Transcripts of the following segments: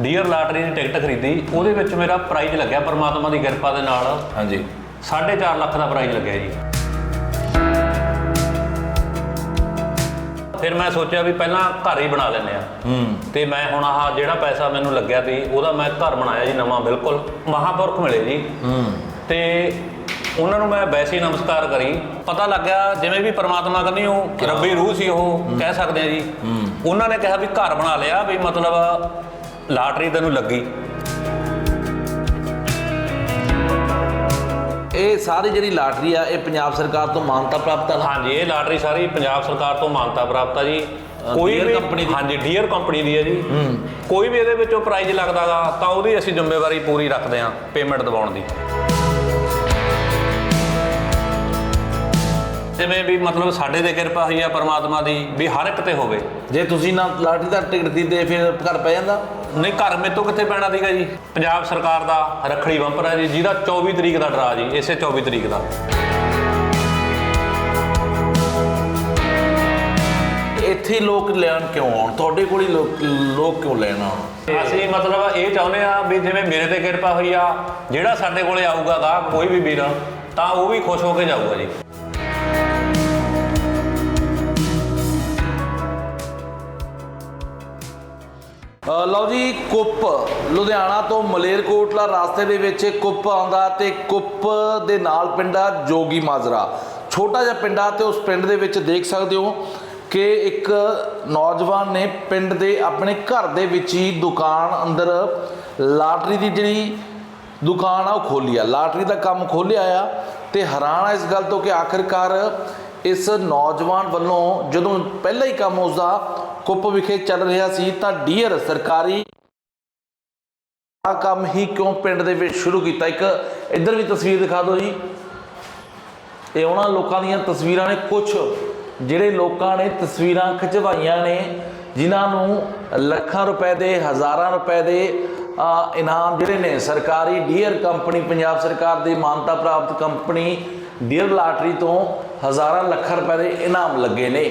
Dear lottery ਦੀ ticket ਖਰੀਦੀ ਉਹਦੇ ਵਿੱਚ ਮੇਰਾ ਪ੍ਰਾਈਜ਼ ਲੱਗਿਆ ਪਰਮਾਤਮਾ ਦੀ ਕਿਰਪਾ ਦੇ ਨਾਲ। ਹਾਂਜੀ। 4.5 ਲੱਖ ਦਾ ਪ੍ਰਾਈਜ਼ ਲੱਗਿਆ ਜੀ। ਫਿਰ ਮੈਂ ਸੋਚਿਆ ਵੀ ਪਹਿਲਾਂ ਘਰ ਹੀ ਬਣਾ ਲੈਂਦੇ ਆ ਹੂੰ। ਤੇ ਮੈਂ ਹੁਣ ਆਹ ਜਿਹੜਾ ਪੈਸਾ ਮੈਨੂੰ ਲੱਗਿਆ ਸੀ ਉਹਦਾ ਮੈਂ ਘਰ ਬਣਾਇਆ ਜੀ ਨਵਾਂ ਬਿਲਕੁਲ ਮਹਾਪੁਰਖ ਮਿਲੇ ਜੀ। ਹੂੰ। ਤੇ ਉਹਨਾਂ ਨੂੰ ਮੈਂ ਵੈਸੇ ਹੀ ਨਮਸਕਾਰ ਕਰੀ। ਪਤਾ ਲੱਗਿਆ ਜਿਵੇਂ ਵੀ ਪ੍ਰਮਾਤਮਾ ਕਰਨੀ ਉਹ ਰੱਬੀ ਰੂਹ ਸੀ ਉਹ ਕਹਿ ਸਕਦੇ ਆ ਜੀ। ਉਹਨਾਂ ਨੇ ਕਿਹਾ ਵੀ ਘਰ ਬਣਾ ਲਿਆ ਵੀ ਮਤਲਬ ਲਾਟਰੀ ਤੈਨੂੰ ਲੱਗੀ। ਇਹ ਸਾਰੀ ਜਿਹੜੀ ਲਾਟਰੀ ਆ ਇਹ ਪੰਜਾਬ ਸਰਕਾਰ ਤੋਂ ਮਾਨਤਾ ਪ੍ਰਾਪਤ ਆ। ਹਾਂਜੀ ਇਹ ਲਾਟਰੀ ਸਾਰੀ ਪੰਜਾਬ ਸਰਕਾਰ ਤੋਂ ਮਾਨਤਾ ਪ੍ਰਾਪਤ ਆ ਜੀ। ਕੋਈ ਵੀ company ਦੀ? ਹਾਂਜੀ ਡੀਅਰ ਕੰਪਨੀ ਦੀ ਹੈ ਜੀ। ਕੋਈ ਵੀ ਇਹਦੇ ਵਿੱਚੋਂ ਪ੍ਰਾਈਜ਼ ਲੱਗਦਾਗਾ ਤਾਂ ਉਹਦੀ ਅਸੀਂ ਜ਼ਿੰਮੇਵਾਰੀ ਪੂਰੀ ਰੱਖਦੇ ਹਾਂ ਪੇਮੈਂਟ ਦਿਵਾਉਣ ਦੀ। ਜਿਵੇਂ ਵੀ ਮਤਲਬ ਸਾਡੇ ਤੇ ਕਿਰਪਾ ਹੋਈ ਆ ਪਰਮਾਤਮਾ ਦੀ ਵੀ ਹਰ ਇੱਕ ਤੇ ਹੋਵੇ। ਜੇ ਤੁਸੀਂ ਨਾ ਲਾਟਰੀ ਦਾ ਟਿਕਟ ਖਰੀਦੇ ਫਿਰ ਘਰ ਪੈ ਜਾਂਦਾ? ਨਹੀਂ ਘਰ ਮੇ ਤੋਂ ਕਿੱਥੇ ਪੈਣਾ ਸੀਗਾ ਜੀ? ਪੰਜਾਬ ਸਰਕਾਰ ਦਾ ਰੱਖੜੀ ਬੰਪਰ ਹੈ ਜੀ ਜਿਹਦਾ 24 ਤਰੀਕ ਦਾ ਡਰਾ ਜੀ ਇਸੇ 24 ਤਰੀਕ ਦਾ। ਇੱਥੇ ਲੋਕ ਲੈਣ ਕਿਉਂ ਆਉਣ? ਤੁਹਾਡੇ ਕੋਲ ਹੀ ਲੋਕ ਲੋਕ ਕਿਉਂ ਲੈਣ ਆਉਣ? ਅਸੀਂ ਮਤਲਬ ਇਹ ਚਾਹੁੰਦੇ ਆ ਵੀ ਜਿਵੇਂ ਮੇਰੇ ਤੇ ਕਿਰਪਾ ਹੋਈ ਆ ਜਿਹੜਾ ਸਾਡੇ ਕੋਲੇ ਆਊਗਾ ਗਾਹਕ ਕੋਈ ਵੀ ਵੀਰ ਤਾਂ ਉਹ ਵੀ ਖੁਸ਼ ਹੋ ਕੇ ਜਾਊਗਾ ਜੀ। ਲਓ ਜੀ, ਕੁੱਪ। ਲੁਧਿਆਣਾ ਤੋਂ ਮਲੇਰਕੋਟਲਾ ਰਸਤੇ ਦੇ ਵਿੱਚ ਕੁੱਪ ਆਉਂਦਾ ਤੇ ਕੁੱਪ ਦੇ ਨਾਲ ਪਿੰਡਾ ਜੋਗੀ ਮਾਜਰਾ। ਛੋਟਾ ਜਿਹਾ ਪਿੰਡਾ ਤੇ ਉਸ ਪਿੰਡ ਦੇ ਵਿੱਚ ਦੇਖ ਸਕਦੇ ਹੋ ਕਿ ਇੱਕ ਨੌਜਵਾਨ ਨੇ ਪਿੰਡ ਦੇ ਆਪਣੇ ਘਰ ਦੇ ਵਿੱਚ ਹੀ ਦੁਕਾਨ ਅੰਦਰ ਲਾਟਰੀ ਦੀ ਜਿਹੜੀ ਦੁਕਾਨ ਆ ਉਹ ਖੋਲੀ ਆ। ਲਾਟਰੀ ਦਾ ਕੰਮ ਖੋਲਿਆ ਆ ਤੇ ਹੈਰਾਨ ਆ ਇਸ ਗੱਲ ਤੋਂ ਕਿ ਆਖਿਰਕਾਰ ਇਸ ਨੌਜਵਾਨ ਵੱਲੋਂ ਜਦੋਂ ਪਹਿਲਾ ਹੀ ਕੰਮ ਉਸਦਾ ਕੁੱਪ ਵਿਖੇ ਚੱਲ ਰਿਹਾ ਸੀ ਤਾਂ ਡੀਅਰ ਸਰਕਾਰੀ ਆ ਕੰਮ ਹੀ ਕਿਉਂ ਪਿੰਡ ਦੇ ਵਿੱਚ ਸ਼ੁਰੂ ਕੀਤਾ? ਇੱਕ ਇੱਧਰ ਵੀ ਤਸਵੀਰ ਦਿਖਾ ਦਿਓ ਜੀ। ਇਹ ਉਹਨਾਂ ਲੋਕਾਂ ਦੀਆਂ ਤਸਵੀਰਾਂ ਨੇ ਕੁਝ ਜਿਹੜੇ ਲੋਕਾਂ ਨੇ ਤਸਵੀਰਾਂ ਖਿਚਵਾਈਆਂ ਨੇ, ਜਿਨ੍ਹਾਂ ਨੂੰ ਲੱਖਾਂ ਰੁਪਏ ਦੇ, ਹਜ਼ਾਰਾਂ ਰੁਪਏ ਦੇ ਇਨਾਮ ਜਿਹੜੇ ਨੇ ਸਰਕਾਰੀ ਡੀਅਰ ਕੰਪਨੀ, ਪੰਜਾਬ ਸਰਕਾਰ ਦੀ ਮਾਨਤਾ ਪ੍ਰਾਪਤ ਕੰਪਨੀ ਡੀਅਰ ਲਾਟਰੀ ਤੋਂ ਹਜ਼ਾਰਾਂ ਲੱਖਾਂ ਰੁਪਏ ਦੇ ਇਨਾਮ ਲੱਗੇ ਨੇ।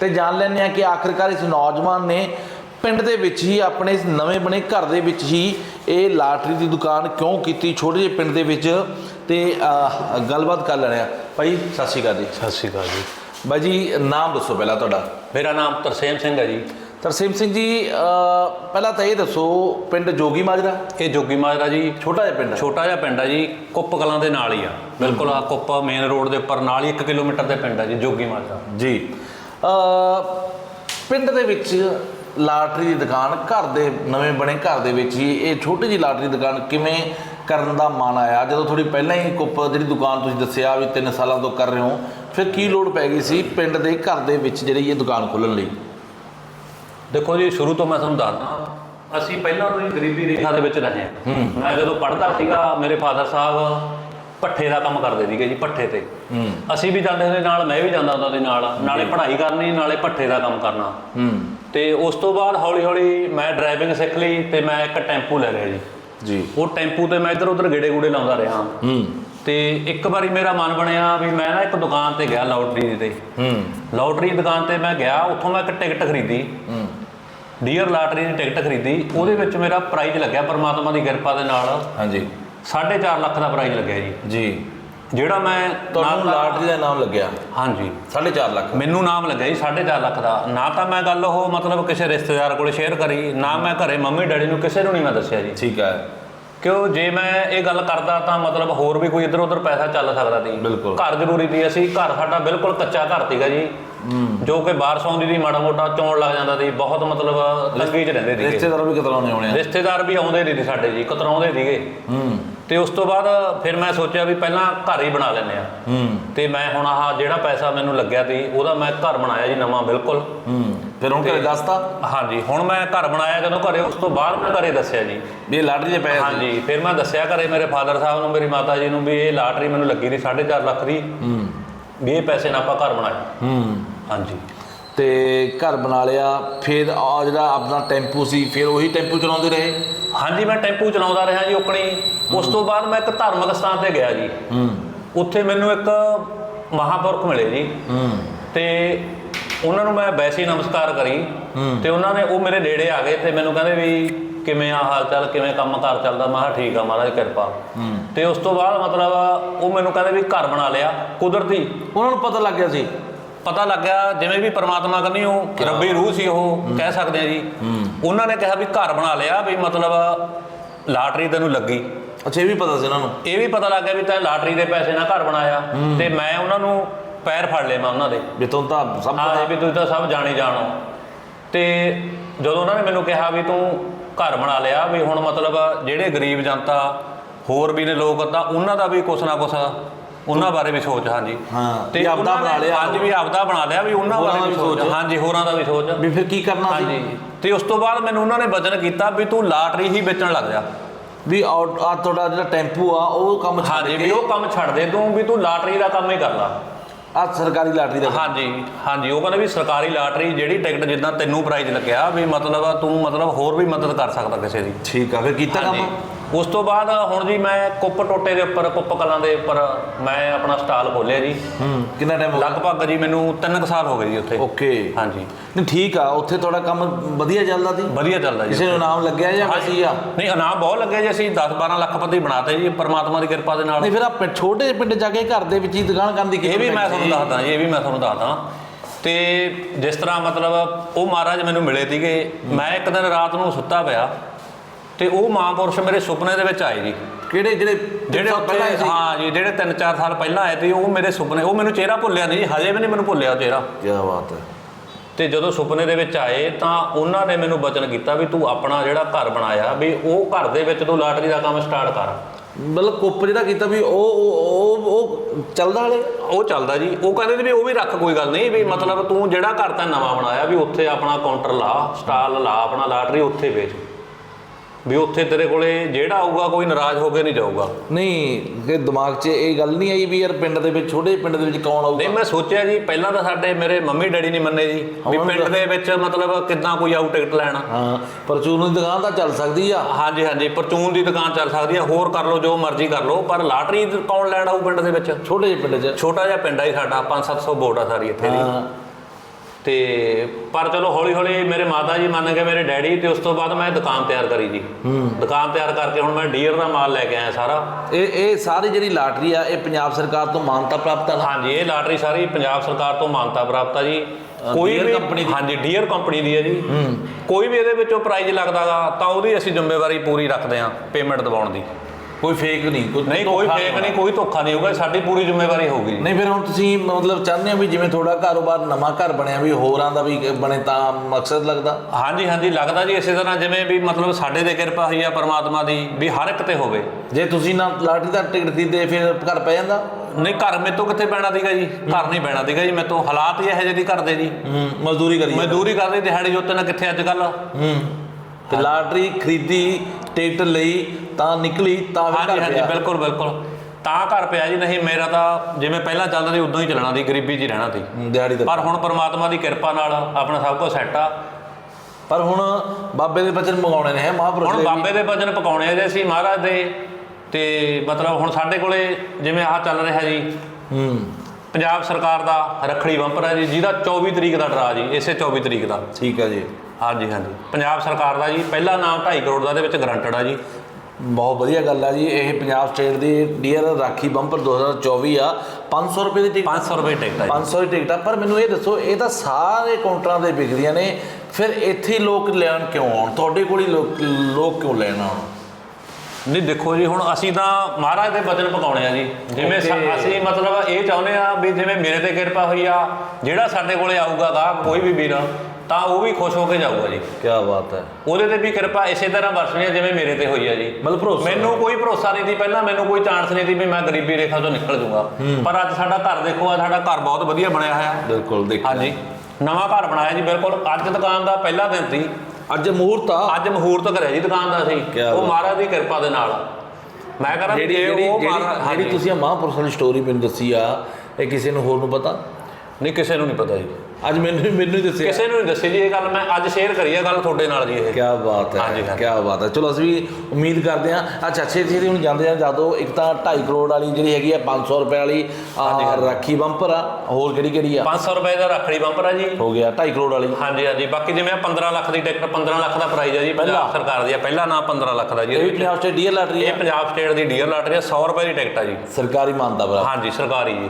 ਤੇ ਜਾਣ ਲੈਂਦੇ ਆ ਕਿ ਆਖਿਰਕਾਰ ਇਸ ਨੌਜਵਾਨ ਨੇ ਪਿੰਡ ਦੇ ਵਿੱਚ ਹੀ ਆਪਣੇ ਇਸ ਨਵੇਂ ਬਣੇ ਘਰ ਦੇ ਵਿੱਚ ਹੀ ਇਹ ਲਾਟਰੀ ਦੀ ਦੁਕਾਨ ਕਿਉਂ ਕੀਤੀ? ਛੋਟੇ ਜਿਹੇ ਪਿੰਡ ਦੇ ਵਿੱਚ ਤੇ ਗੱਲਬਾਤ ਕਰ ਲੈਣੇ ਆ ਭਾਈ ਸਤਿ ਸ਼੍ਰੀ ਅਕਾਲ ਜੀ। ਸਤਿ ਸ਼੍ਰੀ ਅਕਾਲ ਜੀ। ਬਾਈ ਜੀ ਨਾਮ ਦੱਸੋ ਪਹਿਲਾਂ ਤੁਹਾਡਾ। ਮੇਰਾ ਨਾਮ ਤਰਸੇਮ ਸਿੰਘ ਹੈ ਜੀ। ਤਰਸੀਮ ਸਿੰਘ ਜੀ ਪਹਿਲਾਂ ਤਾਂ ਇਹ ਦੱਸੋ ਪਿੰਡ ਜੋਗੀ ਮਾਜਰਾ? ਇਹ ਜੋਗੀ ਮਾਜਰਾ ਜੀ। ਛੋਟਾ ਜਿਹਾ ਪਿੰਡ। ਛੋਟਾ ਜਿਹਾ ਪਿੰਡ ਹੈ ਜੀ। ਕੁੱਪ ਕਲਾਂ ਦੇ ਨਾਲ ਹੀ ਆ। ਬਿਲਕੁਲ ਆ ਕੁੱਪ ਮੇਨ ਰੋਡ ਦੇ ਉੱਪਰ ਨਾਲ ਹੀ 1 ਕਿਲੋਮੀਟਰ ਦੇ ਪਿੰਡ ਹੈ ਜੀ ਜੋਗੀ ਮਾਜਰਾ। ਜੀ। ਪਿੰਡ ਦੇ ਵਿੱਚ ਲਾਟਰੀ ਦੀ ਦੁਕਾਨ ਘਰ ਦੇ ਨਵੇਂ ਬਣੇ ਘਰ ਦੇ ਵਿੱਚ ਹੀ ਇਹ ਛੋਟੀ ਜਿਹੀ ਲਾਟਰੀ ਦੁਕਾਨ ਕਿਵੇਂ ਕਰਨ ਦਾ ਮਨ ਆਇਆ? ਜਦੋਂ ਥੋੜੀ ਪਹਿਲਾਂ ਹੀ ਕੁੱਪ ਜਿਹੜੀ ਦੁਕਾਨ ਤੁਸੀਂ ਦੱਸਿਆ ਵੀ 3 ਸਾਲਾਂ ਤੋਂ ਕਰ ਰਹੇ ਹੋ ਫਿਰ ਕੀ ਲੋੜ ਪੈ ਗਈ ਸੀ ਪਿੰਡ ਦੇ ਘਰ ਦੇ ਵਿੱਚ ਜਿਹੜੀ ਇਹ ਦੁਕਾਨ ਖੋਲ੍ਹਣ ਲਈ? ਦੇਖੋ ਜੀ ਸ਼ੁਰੂ ਤੋਂ ਮੈਂ ਤੁਹਾਨੂੰ ਦੱਸਦਾ ਅਸੀਂ ਪਹਿਲਾਂ ਤੋਂ ਹੀ ਗਰੀਬੀ ਰੇਖਾ ਦੇ ਵਿੱਚ ਰਹੇ ਹਾਂ। ਮੈਂ ਜਦੋਂ ਪੜ੍ਹਦਾ ਸੀਗਾ ਮੇਰੇ ਫਾਦਰ ਸਾਹਿਬ ਪੱਠੇ ਦਾ ਕੰਮ ਕਰਦੇ ਸੀਗੇ ਜੀ ਪੱਠੇ ਤੇ। ਅਸੀਂ ਵੀ ਜਾਂਦੇ ਹੁੰਦੇ ਨਾਲ ਮੈਂ ਵੀ ਜਾਂਦਾ ਹੁੰਦਾ ਸੀ ਨਾਲ। ਨਾਲੇ ਪੜ੍ਹਾਈ ਕਰਨੀ ਨਾਲੇ ਪੱਠੇ ਦਾ ਕੰਮ ਕਰਨਾ। ਹੂੰ। ਤੇ ਉਸ ਤੋਂ ਬਾਅਦ ਹੌਲੀ ਹੌਲੀ ਮੈਂ ਡਰਾਈਵਿੰਗ ਸਿੱਖ ਲਈ ਤੇ ਮੈਂ ਇੱਕ ਟੈਂਪੂ ਲੈ ਲਿਆ ਜੀ। ਜੀ। ਉਹ ਟੈਂਪੂ ਤੇ ਮੈਂ ਇੱਧਰ ਉੱਧਰ ਗੇੜੇ ਗੂੜੇ ਲਾਉਂਦਾ ਰਿਹਾ। ਹੂੰ। ਤੇ ਇੱਕ ਵਾਰੀ ਮੇਰਾ ਮਨ ਬਣਿਆ ਵੀ ਮੈਂ ਨਾ ਇੱਕ ਦੁਕਾਨ ਤੇ ਗਿਆ ਲੋਟਰੀ ਦੀ ਤੇ। ਹੂੰ। ਲੋਟਰੀ ਦੀ ਦੁਕਾਨ ਤੇ ਮੈਂ ਗਿਆ ਉੱਥੋਂ ਮੈਂ ਇੱਕ ਟਿਕਟ ਖਰੀਦੀ। ਹੂੰ। ਡੀਅਰ ਲਾਟਰੀ ਦੀ ਟਿਕਟ ਖਰੀਦੀ। ਉਹਦੇ ਵਿੱਚ ਮੇਰਾ ਪ੍ਰਾਈਜ਼ ਲੱਗਿਆ ਪਰਮਾਤਮਾ ਦੀ ਕਿਰਪਾ ਦੇ ਨਾਲ। ਹਾਂਜੀ। 4.5 ਲੱਖ ਦਾ ਪ੍ਰਾਈਜ਼ ਲੱਗਿਆ ਜੀ। ਜੀ। ਜਿਹੜਾ ਮੈਂ ਤੁਹਾਨੂੰ ਲਾਟਰੀ ਦਾ ਨਾਮ ਲੱਗਿਆ। ਹਾਂਜੀ। 4.5 ਲੱਖ ਮੈਨੂੰ ਨਾਮ ਲੱਗਿਆ ਜੀ 4.5 ਲੱਖ ਦਾ। ਨਾ ਤਾਂ ਮੈਂ ਗੱਲ ਉਹ ਮਤਲਬ ਕਿਸੇ ਰਿਸ਼ਤੇਦਾਰ ਕੋਲ ਸ਼ੇਅਰ ਕਰੀ ਨਾ ਮੈਂ ਘਰੇ ਮੰਮੀ ਡੈਡੀ ਨੂੰ ਕਿਸੇ ਨੂੰ ਨਹੀਂ ਮੈਂ ਦੱਸਿਆ ਜੀ। ਠੀਕ ਹੈ। ਕਿਉਂ? ਜੇ ਮੈਂ ਇਹ ਗੱਲ ਕਰਦਾ ਤਾਂ ਮਤਲਬ ਹੋਰ ਵੀ ਕੋਈ ਇੱਧਰ ਉੱਧਰ ਪੈਸਾ ਚੱਲ ਸਕਦਾ ਸੀ। ਘਰ ਜ਼ਰੂਰੀ ਸੀ ਅਸੀਂ। ਘਰ ਸਾਡਾ ਬਿਲਕੁਲ ਕੱਚਾ ਘਰ ਸੀਗਾ ਜੀ। ਜੋ ਕਿ ਬਾਰਿਸ਼ ਆਉਂਦੀ ਸੀ ਮਾੜਾ ਮੋਟਾ ਚੌਣ ਲੱਗ ਜਾਂਦਾ ਸੀ ਬਹੁਤ ਮਤਲਬ ਤੰਗੀ 'ਚ ਰਹਿੰਦੇ ਸੀਗੇ। ਰਿਸ਼ਤੇਦਾਰ ਵੀ ਕਤਰਾਉਣੇ ਆਉਣੇ ਆ। ਰਿਸ਼ਤੇਦਾਰ ਵੀ ਆਉਂਦੇ ਨਹੀਂ ਸੀ ਸਾਡੇ ਜੀ ਕਤਰਾਉਂਦੇ ਸੀਗੇ। ਹੂੰ। ਤੇ ਉਸ ਤੋਂ ਬਾਅਦ ਫਿਰ ਮੈਂ ਸੋਚਿਆ ਵੀ ਪਹਿਲਾਂ ਘਰ ਹੀ ਬਣਾ ਲੈਂਦੇ ਆ ਹੂੰ। ਤੇ ਮੈਂ ਹੁਣ ਆਹ ਜਿਹੜਾ ਪੈਸਾ ਮੈਨੂੰ ਲੱਗਿਆ ਸੀ ਉਹਦਾ ਮੈਂ ਘਰ ਬਣਾਇਆ ਜੀ ਨਵਾਂ ਬਿਲਕੁਲ। ਹੂੰ। ਫਿਰ ਹੁਣ ਘਰੇ ਦੱਸਤਾ? ਹਾਂਜੀ ਹੁਣ ਮੈਂ ਘਰ ਬਣਾਇਆ ਜਦੋਂ ਘਰੇ ਉਸ ਤੋਂ ਬਾਅਦ ਮੈਂ ਘਰੇ ਦੱਸਿਆ ਜੀ। ਵੀ ਇਹ ਲਾਟਰੀ ਦੇ ਪੈਸੇ ਹਾਂਜੀ ਫਿਰ ਮੈਂ ਦੱਸਿਆ ਘਰੇ ਮੇਰੇ ਫਾਦਰ ਸਾਹਿਬ ਨੂੰ ਮੇਰੀ ਮਾਤਾ ਜੀ ਨੂੰ ਵੀ ਇਹ ਲਾਟਰੀ ਮੈਨੂੰ ਲੱਗੀ ਦੀ 4.5 ਲੱਖ ਦੀ ਹੂੰ। ਵੀ ਇਹ ਪੈਸੇ ਨਾਲ ਆਪਾਂ ਘਰ ਬਣਾਇਆ ਹੂੰ। ਹਾਂਜੀ। ਤੇ ਘਰ ਬਣਾ ਲਿਆ ਫਿਰ ਆ ਜਿਹੜਾ ਆਪਣਾ ਟੈਂਪੂ ਸੀ ਫਿਰ ਉਹੀ ਟੈਂਪੂ ਚਲਾਉਂਦੇ ਰਹੇ? ਹਾਂਜੀ ਮੈਂ ਟੈਂਪੂ ਚਲਾਉਂਦਾ ਰਿਹਾ ਜੀ ਉਕਣੀ ਉਸ ਤੋਂ ਬਾਅਦ ਮੈਂ ਇੱਕ ਧਾਰਮਿਕ ਸਥਾਨ ਤੇ ਗਿਆ ਜੀ। ਹੂੰ। ਉੱਥੇ ਮੈਨੂੰ ਇੱਕ ਮਹਾਪੁਰਖ ਮਿਲੇ ਜੀ। ਹੂੰ। ਤੇ ਉਹਨਾਂ ਨੂੰ ਮੈਂ ਵੈਸੇ ਨਮਸਕਾਰ ਕਰੀ। ਤੇ ਉਹਨਾਂ ਨੇ ਉਹ ਮੇਰੇ ਨੇੜੇ ਆ ਗਏ ਤੇ ਮੈਨੂੰ ਕਹਿੰਦੇ ਵੀ ਕਿਵੇਂ ਆ ਹਾਲ ਚਾਲ ਕਿਵੇਂ ਕੰਮ ਕਾਰ ਚੱਲਦਾ? ਮੈਂ ਕਿਹਾ ਠੀਕ ਆ ਮਹਾਰਾਜ ਕਿਰਪਾ। ਤੇ ਉਸ ਤੋਂ ਬਾਅਦ ਮਤਲਬ ਉਹ ਮੈਨੂੰ ਕਹਿੰਦੇ ਵੀ ਘਰ ਬਣਾ ਲਿਆ ਕੁਦਰਤੀ। ਉਹਨਾਂ ਨੂੰ ਪਤਾ ਲੱਗ ਗਿਆ ਸੀ? ਪਤਾ ਲੱਗਿਆ ਜਿਵੇਂ ਵੀ ਪ੍ਰਮਾਤਮਾ ਕਰਨੀ ਉਹ ਰੱਬੀ ਰੂਹ ਸੀ ਉਹ ਕਹਿ ਸਕਦੇ ਆ ਜੀ। ਉਹਨਾਂ ਨੇ ਕਿਹਾ ਵੀ ਘਰ ਬਣਾ ਲਿਆ ਵੀ ਮਤਲਬ ਲਾਟਰੀ ਤੈਨੂੰ ਲੱਗੀ। ਅੱਛਾ ਇਹ ਵੀ ਪਤਾ ਸੀ ਇਹਨਾਂ ਨੂੰ? ਇਹ ਵੀ ਪਤਾ ਲੱਗ ਗਿਆ ਵੀ ਤੈਂ ਲਾਟਰੀ ਦੇ ਪੈਸੇ ਨਾਲ ਘਰ ਬਣਾਇਆ। ਤੇ ਮੈਂ ਉਹਨਾਂ ਨੂੰ ਪੈਰ ਫੜ ਲਏ ਮੈਂ ਉਹਨਾਂ ਦੇ। ਵੀ ਤੁਹਾਨੂੰ ਤਾਂ ਸਭ ਪਤਾ। ਵੀ ਤੁਸੀਂ ਤਾਂ ਸਭ ਜਾਣੀ ਜਾਣੋ। ਤੇ ਜਦੋਂ ਉਹਨਾਂ ਨੇ ਮੈਨੂੰ ਕਿਹਾ ਵੀ ਤੂੰ ਘਰ ਬਣਾ ਲਿਆ ਵੀ ਹੁਣ ਮਤਲਬ ਜਿਹੜੇ ਗਰੀਬ ਜਨਤਾ ਹੋਰ ਵੀ ਨੇ ਲੋਕ ਤਾਂ ਉਹਨਾਂ ਦਾ ਵੀ ਕੁਛ ਨਾ ਕੁਛ ਉਹਨਾਂ ਬਾਰੇ ਵੀ ਸੋਚ ਹਾਂਜੀ। ਹਾਂ, ਵੀ ਆਪਦਾ ਬਣਾ ਲਿਆ। ਹਾਂਜੀ ਵੀ ਆਪਦਾ ਬਣਾ ਲਿਆ ਵੀ ਉਹਨਾਂ ਬਾਰੇ ਦਾ ਵੀ ਸੋਚ। ਹਾਂਜੀ ਹੋਰਾਂ ਦਾ ਵੀ ਸੋਚ। ਵੀ ਫਿਰ ਕੀ ਕਰਨਾ ਸੀ? ਹਾਂਜੀ। ਤੇ ਉਸ ਤੋਂ ਬਾਅਦ ਮੈਨੂੰ ਉਹਨਾਂ ਨੇ ਵਚਨ ਕੀਤਾ ਵੀ ਤੂੰ ਲਾਟਰੀ ਹੀ ਵੇਚਣ ਲੱਗ ਜਾ। ਵੀ ਆ ਤੁਹਾਡਾ ਜਿਹੜਾ ਟੈਂਪੂ ਆ ਉਹ ਕੰਮ ਛੱਡ ਹਾਂਜੀ ਵੀ ਉਹ ਕੰਮ ਛੱਡ ਦੇ ਤੂੰ ਵੀ ਤੂੰ ਲਾਟਰੀ ਦਾ ਕੰਮ ਹੀ ਕਰ ਲਾ। ਆ ਸਰਕਾਰੀ ਲਾਟਰੀ ਦਾ ਹਾਂਜੀ ਹਾਂਜੀ ਉਹ ਕਹਿੰਦੇ ਵੀ ਸਰਕਾਰੀ ਲਾਟਰੀ ਜਿਹੜੀ ਟਿਕਟ ਜਿੱਦਾਂ ਤੈਨੂੰ ਪ੍ਰਾਈਜ਼ ਲੱਗਿਆ ਵੀ ਮਤਲਬ ਤੂੰ ਮਤਲਬ ਹੋਰ ਵੀ ਮਦਦ ਕਰ ਸਕਦਾ ਕਿਸੇ ਦੀ। ਠੀਕ ਆ ਫਿਰ ਕੀਤਾ ਕੰਮ? ਉਸ ਤੋਂ ਬਾਅਦ ਹੁਣ ਜੀ ਮੈਂ ਕੁੱਪ ਟੋਟੇ ਦੇ ਉੱਪਰ ਕੁੱਪ ਕਲਾਂ ਦੇ ਉੱਪਰ ਮੈਂ ਆਪਣਾ ਸਟਾਲ ਖੋਲਿਆ ਜੀ। ਹੂੰ ਕਿੰਨਾ ਟਾਈਮ ਹੋ ਗਿਆ? ਲਗਭਗ ਜੀ ਮੈਨੂੰ 3 ਸਾਲ ਹੋ ਗਏ ਜੀ ਉੱਥੇ। ਓਕੇ। ਹਾਂਜੀ। ਨਹੀਂ ਠੀਕ ਆ ਉੱਥੇ ਤੁਹਾਡਾ ਕੰਮ ਵਧੀਆ ਚੱਲਦਾ ਸੀ? ਵਧੀਆ ਚੱਲਦਾ ਜੀ ਕਿਸੇ ਨੂੰ ਨਾਮ ਲੱਗਿਆ ਜਾਂ ਵੈਸੇ ਹੀ ਆ? ਨਹੀਂ ਇਨਾਮ ਬਹੁਤ ਲੱਗੇ ਜੀ ਅਸੀਂ 10 12 ਲੱਖ ਪਤੀ ਬਣਾਤੇ ਜੀ ਪਰਮਾਤਮਾ ਦੀ ਕਿਰਪਾ ਦੇ ਨਾਲ। ਨਹੀਂ ਫਿਰ ਆ ਛੋਟੇ ਪਿੰਡ ਜਾ ਕੇ ਘਰ ਦੇ ਵਿੱਚ ਹੀ ਦੁਕਾਨ ਕਰਨ ਦੀ ਇਹ ਵੀ ਮੈਂ ਤੁਹਾਨੂੰ? ਦੱਸਦਾ ਜੀ ਇਹ ਵੀ ਮੈਂ ਤੁਹਾਨੂੰ ਦੱਸਦਾ। ਤੇ ਜਿਸ ਤਰ੍ਹਾਂ ਮਤਲਬ ਉਹ ਮਹਾਰਾਜ ਮੈਨੂੰ ਮਿਲੇ ਸੀਗੇ। ਮੈਂ ਇੱਕ ਦਿਨ ਰਾਤ ਨੂੰ ਸੁੱਤਾ ਪਿਆ। ਤੇ ਉਹ ਮਹਾਂਪੁਰਸ਼ ਮੇਰੇ ਸੁਪਨੇ ਦੇ ਵਿੱਚ ਆਏ ਜੀ। ਕਿਹੜੇ ਜਿਹੜੇ ਜਿਹੜੇ ਪਹਿਲਾਂ ਉੱਥੇ ਸੀ? ਹਾਂ ਜੀ ਜਿਹੜੇ 3-4 ਸਾਲ ਪਹਿਲਾਂ ਆਏ ਤੇ ਉਹ ਮੇਰੇ ਸੁਪਨੇ ਉਹ ਮੈਨੂੰ ਚਿਹਰਾ ਭੁੱਲਿਆ ਨਹੀਂ ਜੀ ਹਜੇ ਵੀ ਨਹੀਂ ਮੈਨੂੰ ਭੁੱਲਿਆ ਉਹ ਚਿਹਰਾ। ਕੀ ਬਾਤ ਹੈ। ਤੇ ਜਦੋਂ ਸੁਪਨੇ ਦੇ ਵਿੱਚ ਆਏ ਤਾਂ ਉਹਨਾਂ ਨੇ ਮੈਨੂੰ ਬਚਨ ਕੀਤਾ ਵੀ ਤੂੰ ਆਪਣਾ ਜਿਹੜਾ ਘਰ ਬਣਾਇਆ ਵੀ ਉਹ ਘਰ ਦੇ ਵਿੱਚ ਤੂੰ ਲਾਟਰੀ ਦਾ ਕੰਮ ਸਟਾਰਟ ਕਰ। ਮਤਲਬ ਕੁੱਪ ਜਿਹੜਾ ਕੀਤਾ ਵੀ ਉਹ ਉਹ ਉਹ- ਉਹ ਚੱਲਦਾ ਹਲੇ? ਉਹ ਚੱਲਦਾ ਜੀ। ਉਹ ਕਹਿੰਦੇ ਨੇ ਵੀ ਉਹ ਵੀ ਰੱਖ ਕੋਈ ਗੱਲ ਨਹੀਂ ਵੀ ਮਤਲਬ ਤੂੰ ਜਿਹੜਾ ਘਰ ਤਾਂ ਨਵਾਂ ਬਣਾਇਆ ਵੀ ਉੱਥੇ ਆਪਣਾ ਕਾਊਂਟਰ ਲਾ ਸਟਾਲ ਲਾ ਆਪਣਾ ਲਾਟਰੀ ਉੱਥੇ ਵੇਚ। ਵੀ ਉੱਥੇ ਤੇਰੇ ਕੋਲੇ ਜਿਹੜਾ ਆਊਗਾ ਕੋਈ ਨਾਰਾਜ਼ ਹੋ ਕੇ ਨਹੀਂ ਜਾਊਗਾ। ਨਹੀਂ ਕਿ ਦਿਮਾਗ 'ਚ ਇਹ ਗੱਲ ਨਹੀਂ ਆਈ ਵੀ ਯਾਰ ਪਿੰਡ ਦੇ ਵਿੱਚ ਛੋਟੇ ਪਿੰਡ ਦੇ ਵਿੱਚ ਕੌਣ ਆਊਗਾ? ਨਹੀਂ ਮੈਂ ਸੋਚਿਆ ਜੀ ਪਹਿਲਾਂ ਤਾਂ ਸਾਡੇ ਮੇਰੇ ਮੰਮੀ ਡੈਡੀ ਨਹੀਂ ਮੰਨੇ ਜੀ ਵੀ ਪਿੰਡ ਦੇ ਵਿੱਚ ਮਤਲਬ ਕਿੱਦਾਂ ਕੋਈ ਆਊ ਟਿਕਟ ਲੈਣਾ। ਹਾਂ ਪਰਚੂਨ ਦੀ ਦੁਕਾਨ ਤਾਂ ਚੱਲ ਸਕਦੀ ਆ। ਹਾਂਜੀ ਹਾਂਜੀ ਪਰਚੂਨ ਦੀ ਦੁਕਾਨ ਚੱਲ ਸਕਦੀ ਹੈ ਹੋਰ ਕਰ ਲਓ ਜੋ ਮਰਜ਼ੀ ਕਰ ਲਓ ਪਰ ਲਾਟਰੀ ਕੌਣ ਲੈਣ ਆਊ ਪਿੰਡ ਦੇ ਵਿੱਚ? ਛੋਟੇ ਜਿਹੇ ਪਿੰਡ 'ਚ। ਛੋਟਾ ਜਿਹਾ ਪਿੰਡ ਆ ਜੀ ਸਾਡਾ 5-700 ਵੋਟ ਆ ਸਾਰੀ ਇੱਥੇ ਦੀ। ਹਾਂ। ਤੇ ਪਰ ਚਲੋ ਹੌਲੀ ਹੌਲੀ ਮੇਰੇ ਮਾਤਾ ਜੀ ਮੰਨ ਗਏ ਮੇਰੇ ਡੈਡੀ ਤੇ ਉਸ ਤੋਂ ਬਾਅਦ ਮੈਂ ਦੁਕਾਨ ਤਿਆਰ ਕਰੀ ਜੀ। ਦੁਕਾਨ ਤਿਆਰ ਕਰਕੇ ਹੁਣ ਮੈਂ ਡੀਅਰ ਦਾ ਮਾਲ ਲੈ ਕੇ ਆਇਆ ਸਾਰਾ। ਇਹ ਇਹ ਸਾਰੀ ਜਿਹੜੀ ਲਾਟਰੀ ਆ ਇਹ ਪੰਜਾਬ ਸਰਕਾਰ ਤੋਂ ਮਾਨਤਾ ਪ੍ਰਾਪਤ ਆ ਹਾਂਜੀ ਇਹ ਲਾਟਰੀ ਸਾਰੀ ਪੰਜਾਬ ਸਰਕਾਰ ਤੋਂ ਮਾਨਤਾ ਪ੍ਰਾਪਤ ਆ ਜੀ। ਕੋਈ ਵੀ ਦੀ? ਹਾਂਜੀ ਡੀਅਰ ਕੰਪਨੀ ਦੀ ਹੈ ਜੀ। ਕੋਈ ਵੀ ਇਹਦੇ ਵਿੱਚੋਂ ਪ੍ਰਾਈਜ਼ ਲੱਗਦਾਗਾ ਤਾਂ ਉਹਦੀ ਅਸੀਂ ਜ਼ਿੰਮੇਵਾਰੀ ਪੂਰੀ ਰੱਖਦੇ ਹਾਂ ਪੇਮੈਂਟ ਦਿਵਾਉਣ ਦੀ। ਕੋਈ ਫੇਕ ਨਹੀਂ ਕੋਈ ਨਹੀਂ ਕੋਈ ਧੋਖਾ ਫੇਕ ਨਹੀਂ ਕੋਈ ਧੋਖਾ ਨਹੀਂ ਹੋਊਗਾ ਸਾਡੀ ਪੂਰੀ ਜ਼ਿੰਮੇਵਾਰੀ ਹੋਊਗੀ ਨਹੀਂ ਫਿਰ ਹੁਣ ਤੁਸੀਂ ਮਤਲਬ ਚਾਹੁੰਦੇ ਹੋ ਵੀ ਜਿਵੇਂ ਤੁਹਾਡਾ ਕਾਰੋਬਾਰ ਨਵਾਂ ਘਰ ਬਣਿਆ ਵੀ ਹੋਰਾਂ ਦਾ ਵੀ ਬਣੇ ਤਾਂ ਮਕਸਦ ਲੱਗਦਾ? ਹਾਂਜੀ ਹਾਂਜੀ ਲੱਗਦਾ ਜੀ ਇਸੇ ਤਰ੍ਹਾਂ ਜਿਵੇਂ ਵੀ ਮਤਲਬ ਸਾਡੇ ਤੇ ਕਿਰਪਾ ਹੋਈ ਆ ਪਰਮਾਤਮਾ ਦੀ ਵੀ ਹਰ ਇੱਕ ਤੇ ਹੋਵੇ। ਜੇ ਤੁਸੀਂ ਨਾ ਲਾਟਰੀ ਦਾ ਟਿਕਟ ਖਰੀਦੇ ਫਿਰ ਘਰ ਪੈ ਜਾਂਦਾ? ਨਹੀਂ ਘਰ ਮੇਰੇ ਤੋਂ ਕਿੱਥੇ ਪੈਣਾ ਸੀਗਾ ਜੀ? ਘਰ ਨਹੀਂ ਪੈਣਾ ਸੀਗਾ ਜੀ ਮੇਰੇ ਤੋਂ ਹਾਲਾਤ ਹੀ ਇਹੋ ਜਿਹੇ ਦੀ ਘਰ ਦੇ ਜੀ। ਮਜ਼ਦੂਰੀ ਕਰੀ ਮਜ਼ਦੂਰੀ ਕਰਦੇ ਦਿਹਾੜੀ ਜੋਤੇ ਨਾਲ ਕਿੱਥੇ ਅੱਜ ਕੱਲ ਹੂੰ। ਤੇ ਲਾਟਰੀ ਖਰੀਦੀ ਟਿਕਟ ਲਈ ਤਾਂ ਨਿਕਲੀ ਤਾਂ ਵੀ ਹਾਂਜੀ ਘਰ ਹਾਂਜੀ ਪਿਆ। ਬਿਲਕੁਲ ਬਿਲਕੁਲ। ਤਾਂ ਘਰ ਪਿਆ ਜੀ ਨਹੀਂ ਮੇਰਾ ਤਾਂ ਜਿਵੇਂ ਪਹਿਲਾਂ ਚੱਲਦਾ ਸੀ ਉਦੋਂ ਹੀ ਚੱਲਣਾ ਸੀ ਗਰੀਬੀ 'ਚ ਹੀ ਰਹਿਣਾ ਸੀ। ਦਿਹਾੜੀ ਦਾ ਪਰ ਹੁਣ ਪਰਮਾਤਮਾ ਦੀ ਕਿਰਪਾ ਨਾਲ ਆਪਣਾ ਸਭ ਕੁਝ ਸੈੱਟ ਆ। ਪਰ ਹੁਣ ਬਾਬੇ ਦੇ ਬਚਨ ਮੰਗਾਉਣੇ ਨੇ ਹੈ ਮਹਾਂਪੁਰਸ਼ ਹੁਣ ਦੇ। ਬਾਬੇ ਦੇ ਭਜਨ ਪਕਾਉਣੇ ਆ ਜੀ ਅਸੀਂ ਮਹਾਰਾਜ ਦੇ ਤੇ ਮਤਲਬ ਹੁਣ ਸਾਡੇ ਕੋਲੇ ਜਿਵੇਂ ਆਹ ਚੱਲ ਰਿਹਾ ਜੀ। ਹੂੰ। ਪੰਜਾਬ ਸਰਕਾਰ ਦਾ ਰੱਖੜੀ ਬੰਪਰ ਹੈ ਜੀ ਜਿਹਦਾ 24 ਤਰੀਕ ਦਾ ਡਰਾ ਜੀ ਇਸੇ 24 ਤਰੀਕ ਦਾ। ਠੀਕ ਆ ਜੀ। ਹਾਂਜੀ ਹਾਂਜੀ। ਪੰਜਾਬ ਸਰਕਾਰ ਦਾ ਜੀ ਪਹਿਲਾ ਨਾਮ 2.5 ਕਰੋੜ ਦਾ ਇਹਦੇ ਵਿੱਚ ਗਰੰਟਡ ਆ ਜੀ। ਬਹੁਤ ਵਧੀਆ ਗੱਲ ਆ ਜੀ ਇਹ ਪੰਜਾਬ ਸਟੇਟ ਦੀ ਡੀਅਰ ਰਾਖੀ ਬੰਪਰ 2024 ਆ 500 ਰੁਪਏ ਦੀ ਟਿਕਟ 500 ਰੁਪਏ ਟਿਕਟ ਆ ਜੀ। 500 ਦੀ ਟਿਕਟ ਆ ਪਰ ਮੈਨੂੰ ਇਹ ਦੱਸੋ ਇਹ ਤਾਂ ਸਾਰੇ ਕਾਊਂਟਰਾਂ ਦੇ ਵਿਕਦੀਆਂ ਨੇ ਫਿਰ ਇੱਥੇ ਹੀ ਲੋਕ ਲੈਣ ਕਿਉਂ ਆਉਣ? ਤੁਹਾਡੇ ਕੋਲ ਹੀ ਲੋਕ ਕਿਉਂ ਲੈਣ ਆਉਣ? ਨਹੀਂ ਦੇਖੋ ਜੀ ਹੁਣ ਅਸੀਂ ਤਾਂ ਮਹਾਰਾਜ ਦੇ ਬਚਨ ਪਕਾਉਣੇ ਆ ਜੀ। ਜਿਵੇਂ ਸਾ- Okay. ਅਸੀਂ ਮਤਲਬ ਇਹ ਚਾਹੁੰਦੇ ਆ ਵੀ ਜਿਵੇਂ ਮੇਰੇ ਤੇ ਕਿਰਪਾ ਹੋਈ ਆ ਜਿਹੜਾ ਸਾਡੇ ਕੋਲੇ ਆਊਗਾ ਗਾਹਕ ਕੋਈ ਵੀ ਵੀਰ ਤਾਂ ਉਹ ਵੀ ਖੁਸ਼ ਹੋ ਕੇ ਜਾਊਗਾ ਜੀ। ਕੀ ਬਾਤ ਹੈ। ਉਹਦੇ ਤੇ ਵੀ ਕਿਰਪਾ ਇਸੇ ਤਰ੍ਹਾਂ ਵਰਸਣੀ ਆ ਜਿਵੇਂ ਮੇਰੇ ਤੇ ਹੋਈ ਆ ਜੀ। ਮਤਲਬ ਭਰੋਸਾ। ਮੈਨੂੰ ਕੋਈ ਭਰੋਸਾ ਨਹੀਂ ਸੀ ਪਹਿਲਾਂ ਮੈਨੂੰ ਕੋਈ ਚਾਂਸ ਨਹੀਂ ਸੀ ਵੀ ਮੈਂ ਗਰੀਬੀ ਰੇਖਾ ਤੋਂ ਨਿਕਲ ਜਾਊਗਾ। ਪਰ ਅੱਜ ਸਾਡਾ ਘਰ ਦੇਖੋ ਆ ਸਾਡਾ ਘਰ ਬਹੁਤ ਵਧੀਆ ਬਣਿਆ ਹੋਇਆ। ਬਿਲਕੁਲ ਦੇਖ ਹਾਂਜੀ। ਨਵਾਂ ਘਰ ਬਣਾਇਆ ਜੀ ਬਿਲਕੁਲ। ਅੱਜ ਦੁਕਾਨ ਦਾ ਪਹਿਲਾ ਦਿਨ ਸੀ। ਅੱਜ ਮਹੂਰਤ ਆ ਅੱਜ ਮਹੂਰਤ ਕਰਿਆ ਜੀ ਦੁਕਾਨ ਦਾ ਕਿਆ ਉਹ। ਮਹਾਰਾਜ ਦੀ ਕਿਰਪਾ ਦੇ ਨਾਲ ਮੈਂ ਕਹਿੰਦਾ ਜਿਹੜੀ ਜਿਹੜੀ। ਤੁਸੀਂ ਮਹਾਂਪੁਰਸ਼ਾਂ ਦੀ ਸਟੋਰੀ ਮੈਨੂੰ ਦੱਸੀ ਆ ਇਹ ਕਿਸੇ ਨੂੰ ਹੋਰ ਨੂੰ ਪਤਾ ਨਹੀਂ ਕਿਸੇ ਨੂੰ ਨਹੀਂ ਪਤਾ ਜੀ। ਅੱਜ ਮੈਨੂੰ ਮੈਨੂੰ ਹੀ ਦੱਸਿਆ। ਕਿਸੇ ਨੂੰ ਨਹੀਂ ਦੱਸੀ ਜੀ ਇਹ ਗੱਲ ਮੈਂ ਅੱਜ ਸ਼ੇਅਰ ਕਰੀ ਹੈ ਗੱਲ ਤੁਹਾਡੇ ਨਾਲ ਜੀ ਇਹ। ਕੀ ਬਾਤ ਹੈ। ਕੀ ਬਾਤ ਹੈ। ਚਲੋ ਅਸੀਂ ਵੀ ਉਮੀਦ ਕਰਦੇ ਹਾਂ। ਅੱਛਾ ਛੇ ਛੇ ਹੁਣ ਜਾਂਦੇ ਆ ਜਦੋਂ ਇੱਕ ਤਾਂ 2.5 ਕਰੋੜ ਵਾਲੀ ਜਿਹੜੀ ਹੈਗੀ ਆ 500 ਰੁਪਏ ਵਾਲੀ ਆਹ ਰਾਖੀ ਬੰਪਰ ਆ। ਹੋਰ ਕਿਹੜੀ ਕਿਹੜੀ ਆ? 500 ਰੁਪਏ ਦਾ ਰੱਖੜੀ ਬੰਪਰ ਆ ਜੀ। ਹੋ ਗਿਆ 2.5 ਕਰੋੜ ਵਾਲੀ। ਹਾਂਜੀ ਹਾਂਜੀ। ਬਾਕੀ ਜਿਵੇਂ ਆਹ 15 ਲੱਖ ਦੀ ਟਿਕਟ 15 ਲੱਖ ਦਾ ਪ੍ਰਾਈਜ਼ ਹੈ ਜੀ ਪੰਜਾਬ ਸਰਕਾਰ ਦੀ ਆ। ਪਹਿਲਾ ਨਾਮ 15 ਲੱਖ ਦਾ ਜੀ। ਇਹ। ਪੰਜਾਬ ਸਟੇਟ ਡੀਐਲ ਲਾਟਰੀ ਇਹ ਹੈ ਪੰਜਾਬ ਸਟੇਟ ਦੀ ਡੀਅਰ ਲਾਟਰੀ ਆ 100 ਰੁਪਏ ਦੀ ਟਿਕਟ ਆ ਜੀ। ਸਰਕਾਰੀ ਮਾਨਤਾ ਬਰਾ ਹਾਂਜੀ ਸਰਕਾਰੀ ਜੀ।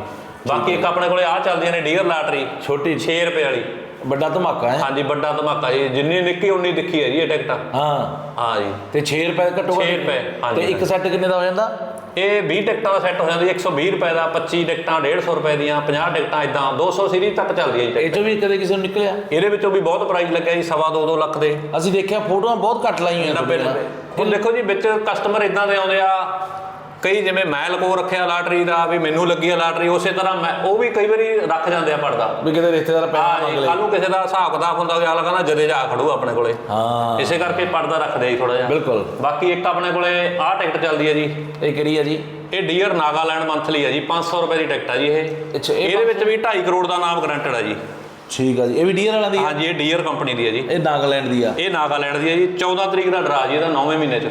ਬਾਕੀ ਇੱਕ ਆਪਣੇ ਕੋਲੇ ਆ ਚੱਲਦੀਆਂ ਨੇ ਡੀਅਰ ਲਾਟਰੀ ਛੋਟੀ 6 ਰੁਪਏ ਵਾਲੀ। ਵੱਡਾ ਧਮਾਕਾ ਹੈ। ਹਾਂਜੀ ਵੱਡਾ ਧਮਾਕਾ ਜੀ। ਜਿੰਨੀ ਨਿੱਕੀ ਉਨੀ ਦਿਖੀ ਹੈ ਜੀ ਇਹ ਟਿਕਟ। ਹਾਂ। ਹਾਂ ਜੀ। ਤੇ 6 ਰੁਪਏ ਘੱਟੋ ਘੱਟ 6 ਰੁਪਏ, ਤੇ ਇੱਕ ਸੈੱਟ ਕਿੰਨੇ ਦਾ ਹੋ ਜਾਂਦਾ? ਇਹ 20 ਟਿਕਟਾਂ ਦਾ ਸੈੱਟ ਹੋ ਜਾਂਦੀ 120 ਰੁਪਏ ਦਾ 25 ਟਿਕਟਾਂ 150 ਰੁਪਏ ਦੀਆਂ 50 ਟਿਕਟਾਂ ਇਦਾਂ 200 ਸੀਰੀਜ਼ ਤੱਕ ਚੱਲਦੀ ਹੈ ਜੀ ਇਹ ਚੋਂ ਵੀ ਕਦੇ ਕਿਸੇ ਨੂੰ ਨਿਕਲਿਆ? ਇਹਦੇ ਵਿੱਚੋਂ ਵੀ ਬਹੁਤ ਪ੍ਰਾਈਜ਼ ਲੱਗਿਆ ਜੀ ਸਵਾ ਦੋ ਦੋ ਲੱਖ ਦੇ। ਅਸੀਂ ਦੇਖਿਆ ਫੋਟੋਆਂ ਬਹੁਤ ਘੱਟ ਲਾਈਆਂ ਹੋਈਆਂ 90 ਤੁਹਾਡੀਆਂ। ਹੁਣ ਦੇਖੋ ਜੀ ਵਿੱਚ ਕਸਟਮਰ ਇਦਾਂ ਦੇ ਆਉਂਦੇ ਆ ਕਈ ਜਿਵੇਂ ਮੈਂ ਲਕੋ ਰੱਖਿਆ ਲਾਟਰੀ ਦਾ ਵੀ ਮੈਨੂੰ ਲੱਗੀ ਆ ਲਾਟਰੀ ਉਸੇ ਤਰ੍ਹਾਂ ਮੈਂ ਉਹ ਵੀ ਕਈ ਵਾਰੀ ਰੱਖ ਜਾਂਦੇ ਆ ਪੜਦਾ ਵੀ ਕਿਤੇ ਰਿਸ਼ਤੇਦਾਰ ਪੈਸਾ ਮੰਗ ਲਏ। ਕੱਲ ਨੂੰ ਕਿਸੇ ਦਾ ਹਿਸਾਬ ਕਿਤਾਬ ਹੁੰਦਾ ਗਿਆ ਲਗਾ ਨਾ ਜਦੇ ਜਾ ਖੜੂ ਆਪਣੇ ਕੋਲੇ। ਹਾਂ। ਇਸੇ ਕਰਕੇ ਪੜਦਾ ਰੱਖਦੇ ਆ ਥੋੜਾ ਜਿਹਾ। ਬਿਲਕੁਲ। ਬਾਕੀ ਇੱਕ ਆਪਣੇ ਕੋਲੇ ਆਹ ਟਿਕਟ ਚੱਲਦੀ ਹੈ ਜੀ। ਇਹ ਕਿਹੜੀ ਹੈ ਜੀ? ਇਹ ਡੀਅਰ ਨਾਗਾਲੈਂਡ ਮੰਥਲੀ ਹੈ ਜੀ 500 ਰੁਪਏ ਦੀ ਟਿਕਟ ਆ ਜੀ ਇਹ। ਅੱਛਾ ਇਹਦੇ ਵਿੱਚ ਵੀ 2.5 ਕਰੋੜ ਦਾ ਨਾਮ ਗਰੰਟਡ ਹੈ ਜੀ। ਠੀਕ ਆ ਜੀ। ਇਹ ਵੀ ਡੀਐਲ ਵਾਲਾ ਦੀ ਹੈ ਹਾਂਜੀ ਇਹ ਡੀਅਰ ਕੰਪਨੀ ਦੀ ਹੈ ਜੀ। ਇਹ ਨਾਗਾਲੈਂਡ ਦੀ ਆ। ਇਹ ਨਾਗਾਲੈਂਡ ਦੀ ਹੈ ਜੀ। 14 ਤਰੀਕ ਦਾ ਡਰਾ ਜੀ ਇਹਦਾ 9ਵੇਂ ਮਹੀਨੇ ਚ।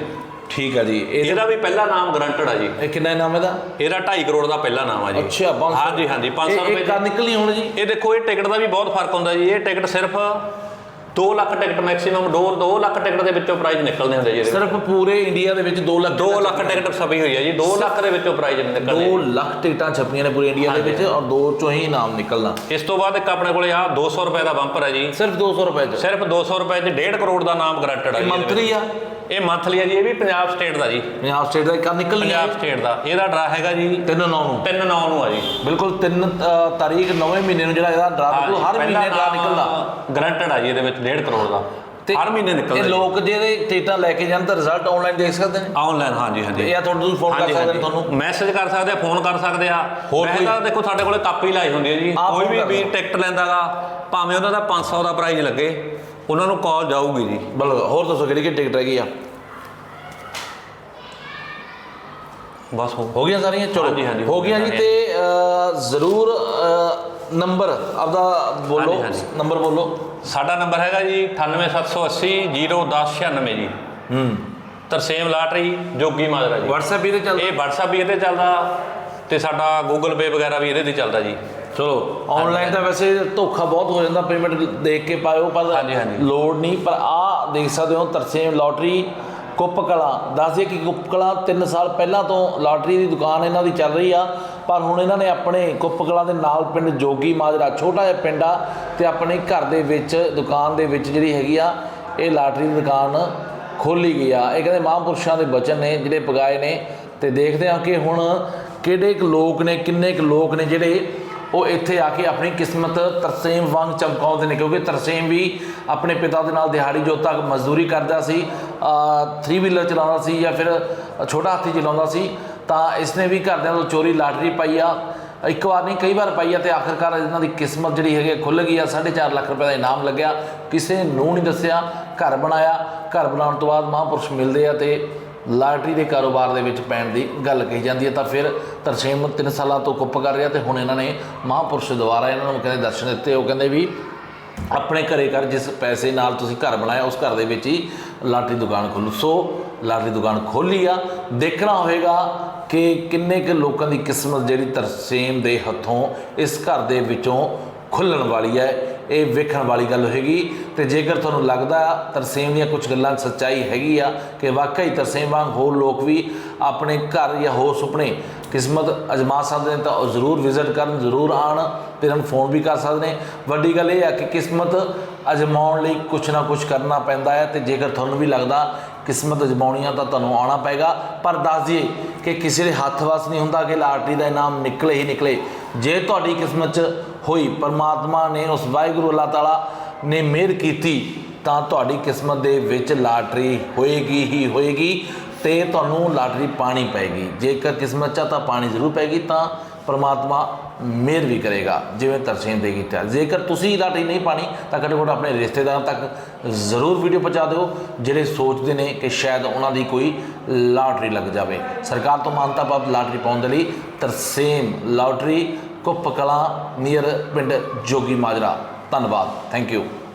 ਠੀਕ ਆ ਜੀ। ਇਹ ਇਹਦਾ ਵੀ ਪਹਿਲਾ ਨਾਮ ਗਰੰਟਡ ਆ ਜੀ। ਇਹ ਕਿੰਨਾ ਨਾਮ ਇਹਦਾ? ਇਹਦਾ 2.5 ਕਰੋੜ ਦਾ ਪਹਿਲਾ ਨਾਮ ਆ ਜੀ। ਅੱਛਾ 500 ਹਾਂਜੀ ਹਾਂਜੀ 500 ਇਹ ਰੁਪਏ ਆ ਨਿਕਲੀ ਹੁਣ ਜੀ? ਇਹ ਦੇਖੋ ਇਹ ਟਿਕਟ ਦਾ ਵੀ ਬਹੁਤ ਫ਼ਰਕ ਹੁੰਦਾ ਜੀ। ਇਹ ਟਿਕਟ ਸਿਰਫ 2 lakh ticket maximum 2 2 lakh ticket ਦੇ ਵਿੱਚੋਂ ਪ੍ਰਾਈਜ਼ ਨਿਕਲਦੇ ਹੁੰਦੇ ਜੀ ਸਿਰਫ ਪੂਰੇ ਇੰਡੀਆ ਦੇ ਵਿੱਚ 2 ਲੱਖ 2 ਲੱਖ ਟਿਕਟ ਛਪੀ ਹੋਈ ਹੈ ਜੀ। 2 ਲੱਖ ਦੇ ਵਿੱਚੋਂ ਪ੍ਰਾਈਜ਼ ਨਿਕਲਦੇ 2 ਲੱਖ ਟਿਕਟਾਂ ਛਪੀਆਂ ਨੇ ਪੂਰੇ ਇੰਡੀਆ ਦੇ ਵਿੱਚ ਔਰ ਦੋ ਚੋਂ ਹੀ ਨਾਮ ਨਿਕਲਣਾ। ਇਸ ਤੋਂ ਬਾਅਦ ਇੱਕ ਆਪਣੇ ਕੋਲੇ ਆ 200 ਰੁਪਏ ਦਾ ਬੰਪਰ ਹੈ ਜੀ। ਸਿਰਫ 200 ਰੁਪਏ ਚ। ਸਿਰਫ 200 ਰੁਪਏ 'ਚ 1.5 ਕਰੋੜ ਦਾ ਨਾਮ ਗਰੰਟਡ ਹੈ ਮੰਥਲੀ ਆ। ਇਹ ਮੰਥਲੀ ਹੈ ਜੀ ਇਹ ਵੀ ਪੰਜਾਬ ਸਟੇਟ ਦਾ ਜੀ। ਪੰਜਾਬ ਸਟੇਟ ਦਾ ਇੱਕ ਆ ਨਿਕਲਣੀ ਪੰਜਾਬ ਸਟੇਟ ਦਾ। ਇਹਦਾ ਡਰਾ ਹੈਗਾ ਜੀ। 3 9 ਨੂੰ। 3 9 ਨੂੰ ਆ ਜੀ। ਬਿਲਕੁਲ 3 ਤਾਰੀਖ 9ਵੇਂ ਮਹੀਨੇ ਨੂੰ ਜਿਹੜਾ ਇਹਦਾ ਡਰਾ ਬਿਲਕੁਲ ਹਰ ਮਹੀਨੇ ਡਰਾ ਨਿਕਲਦਾ। ਗਰੰਟਡ ਆ ਜੀ ਇਹਦੇ ਵਿੱਚ 1.5 ਕਰੋੜ ਦਾ। ਤੇ ਹਰ ਮਹੀਨੇ ਇਹ ਨਿਕਲਦਾ ਲੋਕ ਜਿਹੜੇ ਟਿਕਟਾਂ ਲੈ ਕੇ ਜਾਣ ਤਾਂ ਰਿਜ਼ਲਟ ਆਨਲਾਈਨ ਦੇਖ ਸਕਦੇ ਨੇ? ਆਨਲਾਈਨ ਹਾਂਜੀ ਹਾਂਜੀ। ਜਾਂ ਤੁਹਾਨੂੰ ਤੁਸੀਂ ਫੋਨ ਕਰ ਹਾਂਜੀ, ਸਕਦੇ ਹਾਂਜੀ। ਤੁਹਾਨੂੰ? ਮੈਸੇਜ ਕਰ ਸਕਦੇ ਆ ਫੋਨ ਕਰ ਸਕਦੇ ਆ। ਹੋਰ ਵੈਸੇ ਕੋਈ? ਤਾਂ ਦੇਖੋ ਸਾਡੇ ਕੋਲੇ ਕਾਪੀ ਲਾਈ ਹੁੰਦੀ ਹੈ ਜੀ। ਆਪ ਕੋਈ ਵੀ ਕਰ ਵੀ। ਟਿਕਟ ਲੈਂਦਾਗਾ ਭਾਵੇਂ ਉਹਨਾਂ ਦਾ 500 ਦਾ ਪ੍ਰਾਈਜ਼ ਲੱਗੇ ਉਹਨਾਂ ਨੂੰ ਕਾਲ ਜਾਊਗੀ ਜੀ। ਬਲ ਹੋਰ ਦੱਸੋ ਕਿਹੜੀ ਕਿਹੜੀ ਟਿਕਟ ਹੈਗੀ ਆ? ਬਸ ਹੋ ਹੋ ਗਈਆਂ ਸਾਰੀਆਂ? ਚਲੋ ਹਾਂਜੀ, ਹਾਂਜੀ, ਹੋ ਹੋ ਗਈਆਂ ਜੀ ਤੇ ਅਹ, ਜ਼ਰੂਰ ਅਹ, ਨੰਬਰ ਆਪਦਾ ਬੋਲੋ ਹਾਂਜੀ, ਹਾਂਜੀ। ਨੰਬਰ ਬੋਲੋ। ਸਾਡਾ ਨੰਬਰ ਹੈਗਾ ਜੀ 98780 01096 ਜੀ। ਹੂੰ। ਤਰਸੇਮ ਲਾਟਰੀ ਜੋਗੀ ਮਾਜਰਾ ਜੀ। WhatsApp ਵੀ ਤੇ ਚੱਲਦਾ? ਇਹ WhatsApp ਵੀ ਇਹਦੇ ਚੱਲਦਾ ਤੇ ਸਾਡਾ Google Pay ਵਗੈਰਾ ਵੀ ਇਹਦੇ ਤੇ ਚੱਲਦਾ ਜੀ। ਚਲੋ ਆਨਲਾਈਨ ਤਾਂ ਵੈਸੇ ਧੋਖਾ ਬਹੁਤ ਹੋ ਜਾਂਦਾ ਪੇਮੈਂਟ ਦੇਖ ਕੇ ਪਾਇਓ ਪਰ। ਲੋਡ ਨਹੀਂ ਪਰ ਆ ਦੇਖ ਸਕਦੇ ਹੋ ਤਰਸੇਮ ਲਾਟਰੀ ਕੁੱਪ ਕਲਾ ਦੱਸਦੇ ਕਿ ਕੁੱਪ ਕਲਾ 3 ਸਾਲ ਪਹਿਲਾਂ ਤੋਂ ਲਾਟਰੀ ਦੀ ਦੁਕਾਨ ਇਹਨਾਂ ਦੀ ਚੱਲ ਰਹੀ ਆ, ਪਰ ਹੁਣ ਇਹਨਾਂ ਨੇ ਆਪਣੇ ਕੁੱਪ ਕਲਾ ਦੇ ਨਾਲ ਪਿੰਡ ਜੋਗੀ ਮਾਜਰਾ, ਛੋਟਾ ਜਿਹਾ ਪਿੰਡ ਆ, ਤੇ ਆਪਣੇ ਘਰ ਦੇ ਵਿੱਚ, ਦੁਕਾਨ ਦੇ ਵਿੱਚ ਜਿਹੜੀ ਹੈਗੀ ਆ, ਇਹ ਲਾਟਰੀ ਦੀ ਦੁਕਾਨ ਖੋਲੀ ਗਈ ਆ। ਇਹ ਕਹਿੰਦੇ ਮਹਾਂਪੁਰਸ਼ਾਂ ਦੇ ਬਚਨ ਨੇ ਜਿਹੜੇ ਪਗਾਏ ਨੇ, ਤੇ ਦੇਖਦੇ ਹਾਂ ਕਿ ਹੁਣ ਕਿਹੜੇ ਕੁ ਲੋਕ ਨੇ, ਕਿੰਨੇ ਕੁ ਲੋਕ ਨੇ ਜਿਹੜੇ ਉਹ ਇੱਥੇ ਆ ਕੇ ਆਪਣੀ ਕਿਸਮਤ ਤਰਸੇਮ ਵਾਂਗ ਚਮਕਾਉਂਦੇ ਨੇ, ਕਿਉਂਕਿ ਤਰਸੇਮ ਵੀ ਆਪਣੇ ਪਿਤਾ ਦੇ ਨਾਲ ਦਿਹਾੜੀ ਜੋਤਾ ਮਜ਼ਦੂਰੀ ਕਰਦਾ ਸੀ 3 ਵੀਲਰ ਚਲਾਉਂਦਾ ਸੀ ਜਾਂ ਫਿਰ ਛੋਟਾ ਹਾਥੀ ਚਲਾਉਂਦਾ ਸੀ, ਤਾਂ ਇਸਨੇ ਵੀ ਘਰਦਿਆਂ ਤੋਂ ਚੋਰੀ ਲਾਟਰੀ ਪਾਈ ਆ। ਇੱਕ ਵਾਰ ਨਹੀਂ, ਕਈ ਵਾਰ ਪਾਈ ਆ ਤੇ ਆਖਰਕਾਰ ਇਹਨਾਂ ਦੀ ਕਿਸਮਤ ਜਿਹੜੀ ਹੈਗੀ ਆ ਖੁੱਲ ਗਈ ਆ 4.5 ਲੱਖ ਰੁਪਏ ਦਾ ਇਨਾਮ ਲੱਗਿਆ। ਕਿਸੇ ਨੂੰ ਨਹੀਂ ਦੱਸਿਆ, ਘਰ ਬਣਾਇਆ। ਘਰ ਬਣਾਉਣ ਤੋਂ ਬਾਅਦ ਮਹਾਂਪੁਰਸ਼ ਮਿਲਦੇ ਆ ਤੇ ਲਾਟਰੀ ਦੇ ਕਾਰੋਬਾਰ ਦੇ ਵਿੱਚ ਪੈਣ ਦੀ ਗੱਲ ਕਹੀ ਜਾਂਦੀ ਹੈ ਤਾਂ ਫਿਰ ਤਰਸੇਮ 3 ਸਾਲਾਂ ਤੋਂ ਕੁੱਪ ਕਰ ਰਿਹਾ ਤੇ ਹੁਣ ਇਹਨਾਂ ਨੇ ਮਹਾਂਪੁਰਸ਼ ਦੁਆਰਾ ਇਹਨਾਂ ਨੂੰ ਕਹਿੰਦੇ ਦਰਸ਼ਨ ਦਿੱਤੇ। ਉਹ ਕਹਿੰਦੇ ਵੀ ਆਪਣੇ ਘਰੇ ਕਰ, ਜਿਸ ਪੈਸੇ ਨਾਲ ਤੁਸੀਂ ਘਰ ਬਣਾਇਆ, ਉਸ ਘਰ ਦੇ ਵਿੱਚ ਹੀ ਲਾਟਰੀ ਦੁਕਾਨ ਖੋਲ੍ਹੋ। ਸੋ ਲਾਟਰੀ ਦੁਕਾਨ ਖੋਲੀ ਆ। ਦੇਖਣਾ ਹੋਵੇਗਾ ਕਿ ਕਿੰਨੇ ਕੁ ਲੋਕਾਂ ਦੀ ਕਿਸਮਤ ਜਿਹੜੀ ਤਰਸੇਮ ਦੇ ਹੱਥੋਂ ਇਸ ਘਰ ਦੇ ਵਿੱਚੋਂ ਖੁੱਲਣ ਵਾਲੀ ਹੈ। ਇਹ ਵੇਖਣ ਵਾਲੀ ਗੱਲ ਹੋਏਗੀ। ਤੇ ਜੇਕਰ ਤੁਹਾਨੂੰ ਲੱਗਦਾ ਤਰਸੇਮ ਦੀਆਂ ਕੁਝ ਗੱਲਾਂ ਸੱਚਾਈ ਹੈਗੀ ਆ ਕਿ ਵਾਕਈ ਤਰਸੇਮ ਵਾਂਗ ਹੋਰ ਲੋਕ ਵੀ ਆਪਣੇ ਘਰ ਜਾਂ ਹੋਰ ਸੁਪਨੇ ਕਿਸਮਤ ਅਜਮਾ ਸਕਦੇ ਨੇ ਤਾਂ ਉਹ ਜ਼ਰੂਰ ਵਿਜ਼ਿਟ ਕਰਨ, ਜ਼ਰੂਰ ਆਣ ਤੇ ਇਹਨਾਂ ਨੂੰ ਫੋਨ ਵੀ ਕਰ ਸਕਦੇ ਨੇ। ਵੱਡੀ ਗੱਲ ਇਹ ਆ ਕਿ ਕਿਸਮਤ ਅਜਮਾਉਣ ਲਈ ਕੁਝ ਨਾ ਕੁਝ ਕਰਨਾ ਪੈਂਦਾ ਹੈ ਤੇ ਜੇਕਰ ਤੁਹਾਨੂੰ ਵੀ ਲੱਗਦਾ ਕਿਸਮਤ ਅਜਮਾਉਣੀ ਆ ਤਾਂ ਤੁਹਾਨੂੰ ਆਉਣਾ ਪਏਗਾ। ਪਰ ਦੱਸ ਦਈਏ ਕਿ ਕਿਸੇ ਦੇ ਹੱਥ ਵਸ ਨਹੀਂ ਹੁੰਦਾ ਕਿ ਲਾਟਰੀ ਦਾ ਇਨਾਮ ਨਿਕਲੇ ਹੀ ਨਿਕਲੇ। ਜੇ ਤੁਹਾਡੀ ਕਿਸਮਤ 'ਚ ਹੋਈ ਪਰਮਾਤਮਾ ਨੇ, ਉਸ ਵਾਹਿਗੁਰੂ ਅੱਲਾਹ ਤਾਲਾ ਨੇ ਮਿਹਰ ਕੀਤੀ, ਤਾਂ ਤੁਹਾਡੀ ਕਿਸਮਤ ਦੇ ਵਿੱਚ ਲਾਟਰੀ ਹੋਏਗੀ ਹੀ ਹੋਏਗੀ। ਤੇ ਤੁਹਾਨੂੰ ਲਾਟਰੀ ਪਾਣੀ ਪਏਗੀ। ਜੇਕਰ ਕਿਸਮਤ 'ਚ ਤਾਂ ਪਾਣੀ ਜ਼ਰੂਰ ਪੈਗੀ ਤਾਂ ਪਰਮਾਤਮਾ ਮਿਹਰ ਵੀ ਕਰੇਗਾ, ਜਿਵੇਂ ਤਰਸੇਮ ਦੇ ਕੀਤਾ ਜੇਕਰ ਤੁਸੀਂ ਲਾਟਰੀ ਨਹੀਂ ਪਾਣੀ, ਤਾਂ ਘੱਟੋ ਘੱਟ ਆਪਣੇ ਰਿਸ਼ਤੇਦਾਰਾਂ ਤੱਕ ਜ਼ਰੂਰ ਵੀਡੀਓ ਪਹੁੰਚਾ ਦਿਓ, ਜਿਹੜੇ ਸੋਚਦੇ ਨੇ ਕਿ ਸ਼ਾਇਦ ਉਹਨਾਂ ਦੀ ਕੋਈ ਲਾਟਰੀ ਲੱਗ ਜਾਵੇ। ਸਰਕਾਰ ਤੋਂ ਮਾਨਤਾ ਪ੍ਰਾਪਤ ਲਾਟਰੀ ਪਾਉਣ ਦੇ ਲਈ ਤਰਸੇਮ ਲਾਟਰੀ, ਕੁੱਪ ਕਲਾਂ, ਨੀਅਰ ਪਿੰਡ ਜੋਗੀ ਮਾਜਰਾ। ਧੰਨਵਾਦ। Thank you